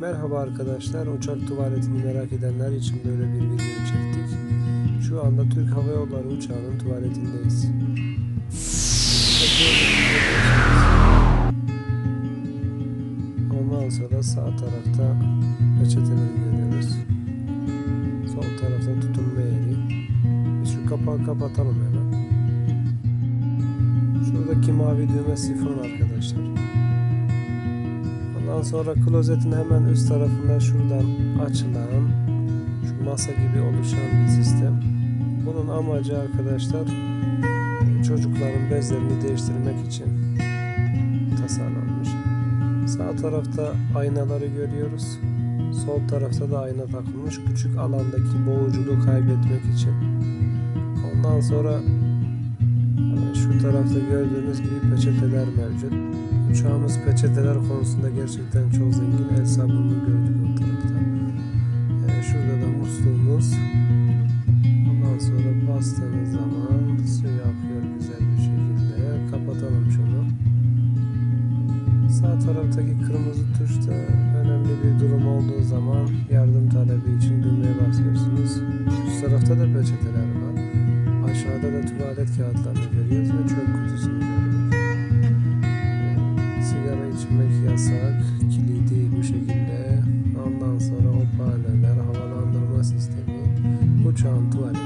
Merhaba arkadaşlar, uçak tuvaletini merak edenler için böyle bir video çektik. Şu anda Türk Hava Yolları uçağının tuvaletindeyiz. Ondan sonra sağ tarafta peçeteleri görüyoruz. Sol tarafta tutunma yeri. Şu kapağı kapatalım hemen. Şuradaki mavi düğme sifon arkadaşlar. Ondan sonra klozetin hemen üst tarafında şuradan açılan şu masa gibi oluşan bir sistem. Bunun amacı arkadaşlar çocukların bezlerini değiştirmek için tasarlanmış. Sağ tarafta aynaları görüyoruz. Sol tarafta da ayna takılmış küçük alandaki boğuculuğu kaybetmek için. Ondan sonra şu tarafta gördüğünüz gibi peçeteler mevcut. Uçağımız peçeteler konusunda gerçekten çok zengin. El sabununu gördük o tarafta. Ee, şurada da musluğumuz. Ondan sonra bastığınız zaman suyu akıyor güzel bir şekilde. Kapatalım şunu. Sağ taraftaki kırmızı tuşta önemli bir durum olduğu zaman yardım talebi için düğmeye basıyorsunuz. Üst tarafta da peçeteler var. Aşağıda da tuvalet kağıtlarını görüyoruz ve çöp kutusunu görüyoruz. Sigara içmek yasak, kilidi bu şekilde. Ondan sonra hoparlörler, havalandırma sistemi, uçağın tuvaleti.